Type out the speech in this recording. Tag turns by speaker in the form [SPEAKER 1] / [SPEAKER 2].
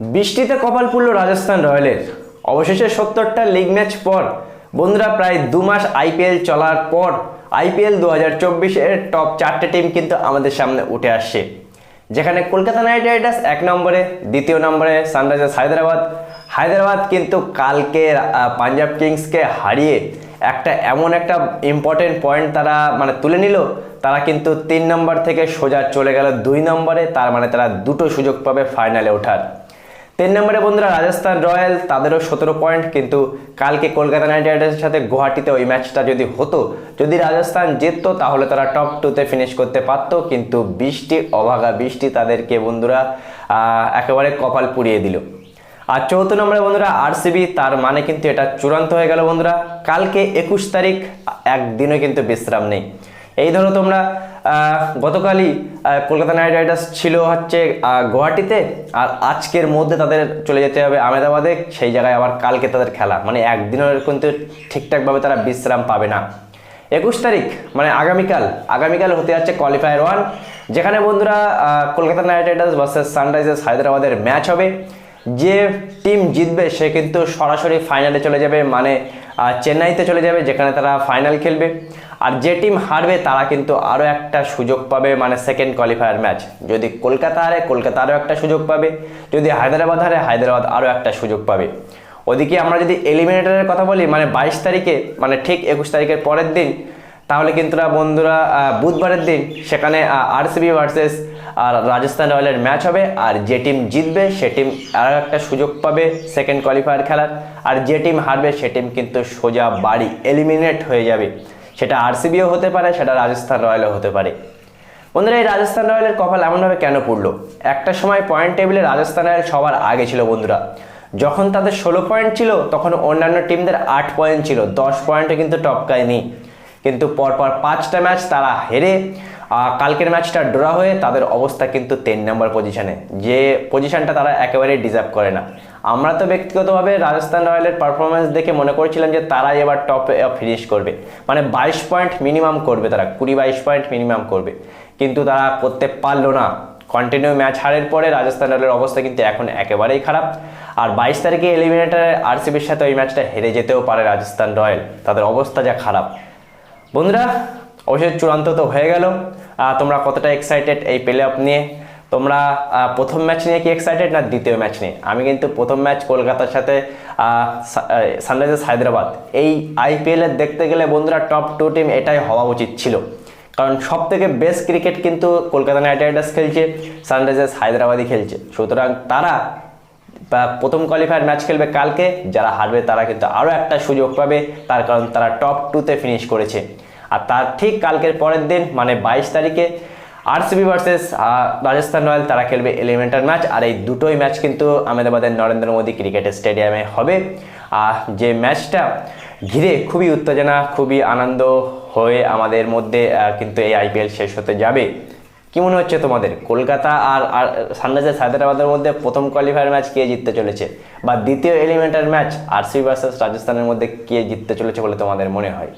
[SPEAKER 1] বৃষ্টিতে কপাল পুরল রাজস্থান রয়্যালের। অবশেষে সত্তরটা লিগ ম্যাচ পর বন্ধুরা প্রায় দু মাস আইপিএল চলার পর আইপিএল দু হাজার টপ চারটে টিম কিন্তু আমাদের সামনে উঠে আসছে। যেখানে কলকাতা নাইট রাইডার্স এক নম্বরে, দ্বিতীয় নম্বরে সানরাইজার্স হায়দ্রাবাদ। হায়দ্রাবাদ কিন্তু কালকে পাঞ্জাব কিংসকে হারিয়ে একটা এমন একটা ইম্পর্টেন্ট পয়েন্ট তারা মানে তুলে নিল, তারা কিন্তু তিন নম্বর থেকে সোজা চলে গেল দুই নম্বরে, তার মানে তারা দুটো সুযোগ পাবে ফাইনালে ওঠার। তিন নম্বরে বন্ধুরা রাজস্থান রয়্যাল, তাদেরও সতেরো পয়েন্ট, কিন্তু কালকে কলকাতা নাইট রাইডার্সের সাথে গুয়াহাটিতে ওই ম্যাচটা যদি হতো, যদি রাজস্থান জিততো, তাহলে তারা টপ টুতে ফিনিশ করতে পারতো, কিন্তু বৃষ্টি, অভাগা বৃষ্টি তাদেরকে বন্ধুরা একেবারে কপাল পুড়িয়ে দিল। আর চৌথ নম্বরে বন্ধুরা আরসিবি, তার মানে কিন্তু এটা চূড়ান্ত হয়ে গেল বন্ধুরা। কালকে একুশ তারিখ, একদিনও কিন্তু বিশ্রাম নেই। এই ধরো তোমরা গতকালই কলকাতা নাইট রাইডার্স ছিল হচ্ছে গুয়াহাটিতে, আর আজকের মধ্যে তাদের চলে যেতে হবে আহমেদাবাদে, সেই জায়গায় আবার কালকে তাদের খেলা। মানে একদিনের কিন্তু ঠিকঠাকভাবে তারা বিশ্রাম পাবে না। একুশ তারিখ মানে আগামীকাল আগামীকাল হতে যাচ্ছে কোয়ালিফায়ার ওয়ান যেখানে বন্ধুরা Kolkata Knight Riders versus Sunrisers হায়দ্রাবাদের ম্যাচ হবে। যে টিম জিতবে, সে কিন্তু সরাসরি ফাইনালে চলে যাবে মানে চেন্নাইতে চলে যাবে, যেখানে তারা ফাইনাল খেলবে। আর যে টিম হারবে, তারা কিন্তু আরও একটা সুযোগ পাবে মানে সেকেন্ড কোয়ালিফায়ার ম্যাচ যদি কলকাতা হারে, কলকাতা আরও একটা সুযোগ পাবে। যদি হায়দ্রাবাদ হারে, হায়দ্রাবাদ আরও একটা সুযোগ পাবে। ওদিকে আমরা যদি এলিমিনেটারের কথা বলি মানে বাইশ তারিখে মানে ঠিক একুশ তারিখের পরের দিন, তাহলে কিন্তু বন্ধুরা বুধবারের দিন সেখানে আরসিবি ভার্সেস আর রাজস্থান রয়্যালের ম্যাচ হবে। আর যে টিম জিতবে, সে টিম আরও একটা সুযোগ পাবে সেকেন্ড কোয়ালিফায়ার খেলার। আর যে টিম হারবে, সে টিম কিন্তু সোজা বাড়ি এলিমিনেট হয়ে যাবে। সেটা আরসিবিও হতে পারে, সেটা রাজস্থান রয়্যালও হতে পারে। বন্ধুরা, এই রাজস্থান রয়্যালের কপাল এমনভাবে কেন পড়ল? একটা সময় পয়েন্ট টেবিলে রাজস্থান রয়্যাল সবার আগে ছিল বন্ধুরা। যখন তাদের ষোলো পয়েন্ট ছিল, তখন অন্যান্য টিমদের আট পয়েন্ট ছিল। দশ পয়েন্টে কিন্তু টপকায়নি। কিন্তু পরপর পাঁচটা ম্যাচ তারা হেরে কালকের ম্যাচটা ড্র হয়ে তাদের অবস্থা কিন্তু তিন নম্বর পজিশনে যে পজিশনটা তারা একেবারেই ডিজার্ভ করে না। আমরা তো ব্যক্তিগতভাবে রাজস্থান রয়্যালের পারফরমেন্স দেখে মনে করছিলাম যে তারাই এবার টপে ফিনিশ করবে। মানে বাইশ পয়েন্ট মিনিমাম করবে তারা, কুড়ি বাইশ পয়েন্ট মিনিমাম করবে। কিন্তু তারা করতে পারল না। কন্টিনিউ ম্যাচ হারের পরে রাজস্থান রয়্যালের অবস্থা কিন্তু এখন একেবারেই খারাপ। আর বাইশ তারিখে এলিমিনেটারে আরসিবির সাথে ওই ম্যাচটা হেরে যেতেও পারে রাজস্থান রয়্যাল। তাদের অবস্থা যা খারাপ। বন্ধুরা অবশ্যই চূড়ান্ত তো হয়ে গেল। তোমরা কতটা এক্সাইটেড এই প্লে অফ নিয়ে? তোমরা প্রথম ম্যাচ নিয়ে কি এক্সাইটেড না দ্বিতীয় ম্যাচ নিয়ে? আমি কিন্তু প্রথম ম্যাচ কলকাতার সাথে সানরাইজার্স হায়দ্রাবাদ। এই আইপিএল এর দেখতে গেলে বন্ধুরা টপ টু টিম এটাই হওয়া উচিত ছিল। কারণ সব থেকে বেস্ট ক্রিকেট কিন্তু কলকাতা নাইট রাইডার্স খেলছে সানরাইজার্স হায়দ্রাবাদই খেলছে। সুতরাং তারা প্রথম কোয়ালিফায়ার ম্যাচ খেলবে কালকে, যারা হারবে তারা কিন্তু আরও একটা সুযোগ পাবে, তার কারণ তারা টপ টুতে ফিনিশ করেছে। আর তার ঠিক কালকের পরের দিন মানে বাইশ তারিখে আরসিবি ভার্সেস রাজস্থান রয়্যাল, তারা খেলবে এলিমেন্টার ম্যাচ। আর এই দুটোই ম্যাচ কিন্তু আহমেদাবাদের নরেন্দ্র মোদী ক্রিকেট স্টেডিয়ামে হবে। আর যে ম্যাচটা ঘিরে খুবই উত্তেজনা, খুবই আনন্দ হয়ে আমাদের মধ্যে কিন্তু এই আইপিএল শেষ হতে যাবে। কি মনে হচ্ছে তোমাদের? কলকাতা আর আর সানরাইজার্স হায়দ্রাবাদের মধ্যে প্রথম কোয়ালিফায়ার ম্যাচ কে জিততে চলেছে? বা দ্বিতীয় এলিমেন্টার ম্যাচ আরসি ভার্সেস রাজস্থানের মধ্যে কে জিততে চলেছে বলে তোমাদের মনে হয়?